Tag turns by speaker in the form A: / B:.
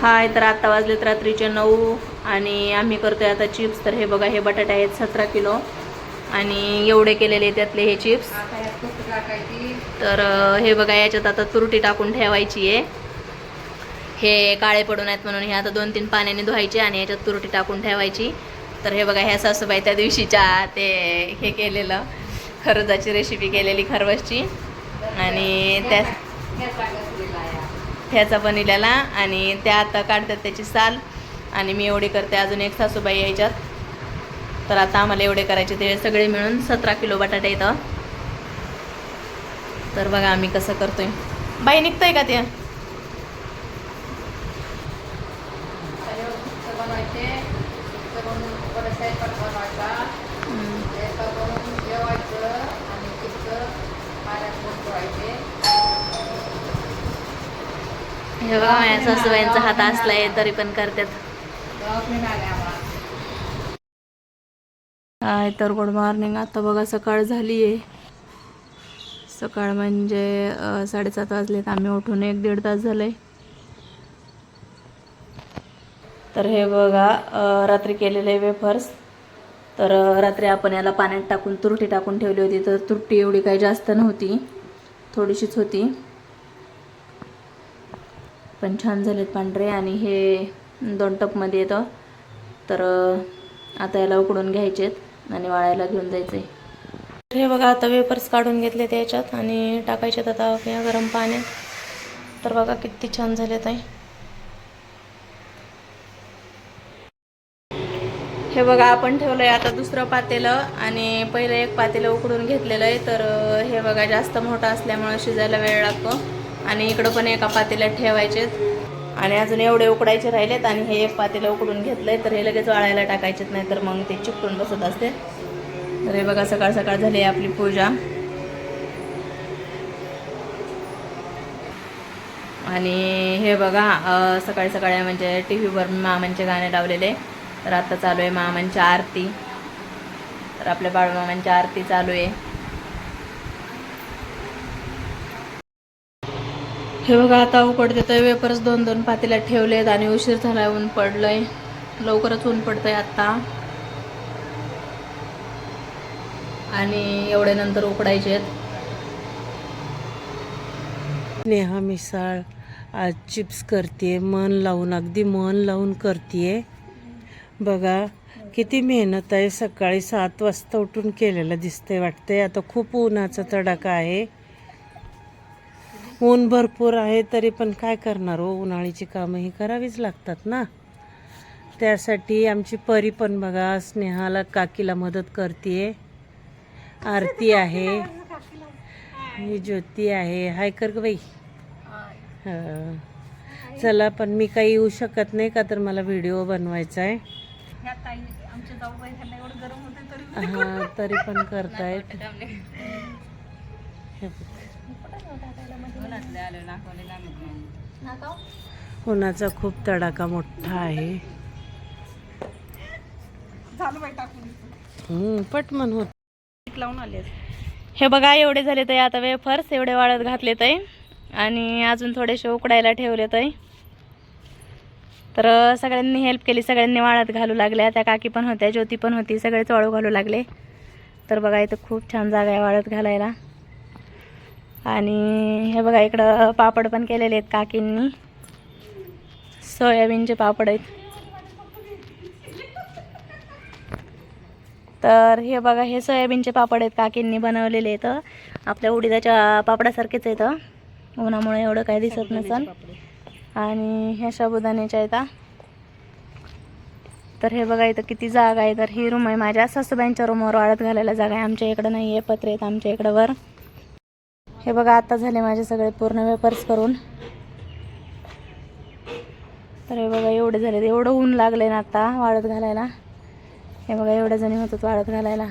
A: हाय तर आत्ता वाजलेत रात्रीचे नऊ आणि आम्ही करतोय आता चिप्स तर हे बघा हे बटाटे आहेत सतरा किलो. आणि एवढे केलेले त्यातले हे चिप्स तर हे बघा याच्यात आता तुरटी टाकून ठेवायची आहे. हे काळे पडून आहेत म्हणून हे आता दोन तीन पाण्याने धुवायचे आणि याच्यात तुरटी टाकून ठेवायची. तर हे बघा ह्या सासूबाई त्या दिवशीच्या ते हे केलेलं खरवजाची रेसिपी केलेली खरवसची आणि त्या ठ्याचा बनवलेला आणि त्या आता काढतात त्याची साल. आणि मी एवढी करते अजून एक सासूबाई यायच्यात तर आता आम्हाला एवढे करायचे ते सगळे मिळून सतरा किलो बटाटे येतं तर बघा आम्ही कसं करतोय. बाई निघतंय का ते?
B: बनवायचे.
A: हे बघा माझ्या सासूबाईंचा हात असलाय तरी पण करतात. हाय तर गुड मॉर्निंग. आता बघा सकाळ झाली आहे सकाळ म्हणजे साडेसात वाजलेत. आम्ही उठून एक दीड तास झाले तर हे बघा रात्री केलेले वेफर्स. तर रात्री आपण याला पाण्यात टाकून तुरटी टाकून ठेवली होती. तर तुरटी एवढी काही जास्त नव्हती. थोडीशीच होती. पण छान झालेत पांढरे आणि हे दोन टपमध्ये येतं. तर आता याला उकडून घ्यायचेत आणि वाळायला घेऊन जायचे हे बघा आता वेपर्स काढून घेतले त्याच्यात आणि टाकायचेत आता या गरम पाण्यात तर बघा किती छान झालेत आहे. हे बघा आपण ठेवलंय आता दुसरं पातेलं आणि पहिलं एक पातेलं उकडून घेतलेलं आहे. तर हे बघा जास्त मोठं असल्यामुळे शिजायला वेळ लागतो. आणि इकडं पण एका पातेल्यात ठेवायचेत आणि अजून एवढे उकडायचे राहिलेत आणि हे एक पातेलं उकडून घेतलंय तर हे लगेच वाळायला टाकायचेत नाही तर मग ते चिपटून बसत असते. तर हे बघा सकाळ सकाळ झाली आहे आपली पूजा. आणि हे बघा सकाळी सकाळी म्हणजे टी व्हीवर मामांचे गाणे लावलेले तर आता चालू आहे मामांची आरती. तर आपल्या बाळमामांची आरती चालू आहे. हे बघा आता उकडते तर वेपरच दोन दोन पातेल्यात ठेवलेत आणि उशीर झाला ऊन पडलंय. लवकरच ऊन पडतंय आता. आणि एवढे नंतर उकडायचे आहेत.
C: नेहा मिसाळ आज चिप्स करते मन लावून अगदी मन लावून करते बघा किती मेहनत आहे सकाळी सात वाजता उठून केलेलं दिसतंय वाटतंय. आता खूप उन्हाचा तडाखा आहे. ऊन भरपूर आहे तरी पण काय करणार हो? उन्हाळीची कामं ही करावीच लागतात ना. त्यासाठी आमची परी पण बघा स्नेहाला काकीला मदत करते आरती आहे. ही ज्योती आहे. हाय कर ग बाई. हा. चला पण मी काही येऊ शकत नाही का? तर मला व्हिडिओ बनवायचा आहे हा तरी पण करतायत. उन्हाचा खूप तडाखा मोठा आहे. हम्म, पटमन होत.
A: लावून आले हे बघा एवढे झाले तर आता वेफर्स एवढे वाळत घातले तर आणि अजून थोडेसे उकडायला ठेवले तर तर सगळ्यांनी हेल्प केली सगळ्यांनी वाळत घालू लागल्या. त्या काकी पण होत्या ज्योती पण होती सगळेच वाळू घालू लागले. तर बघा इथं खूप छान जागा आहे वाळत घालायला. आणि हे बघा इकडं पापड पण केलेले आहेत काकींनी. सोयाबीनचे पापड आहेत. तर हे बघा हे सोयाबीनचे पापड आहेत काकींनी बनवलेले आहेत आपल्या उडीदाच्या पापडासारखेच आहेत. उन्हामुळे एवढं काही दिसत नसन. आणि ह्या साबुदाण्याच्या आहेत तर हे बघा इथं किती जागा आहे. तर ही रूम आहे माझ्या सासूबाईंच्या रूमवर वाळत घालायला जागा आहे. आमच्या इकडं नाही आहे पत्रे आहेत आमच्या इकडं वर. हे बघा आता झाले माझे सगळे पूर्ण वेपर्स करून. तर हे बघा एवढे झाले एवढं ऊन लागले ना आता वाळत घालायला. हे बघा एवढ्या जणी होतात वाळत घालायला.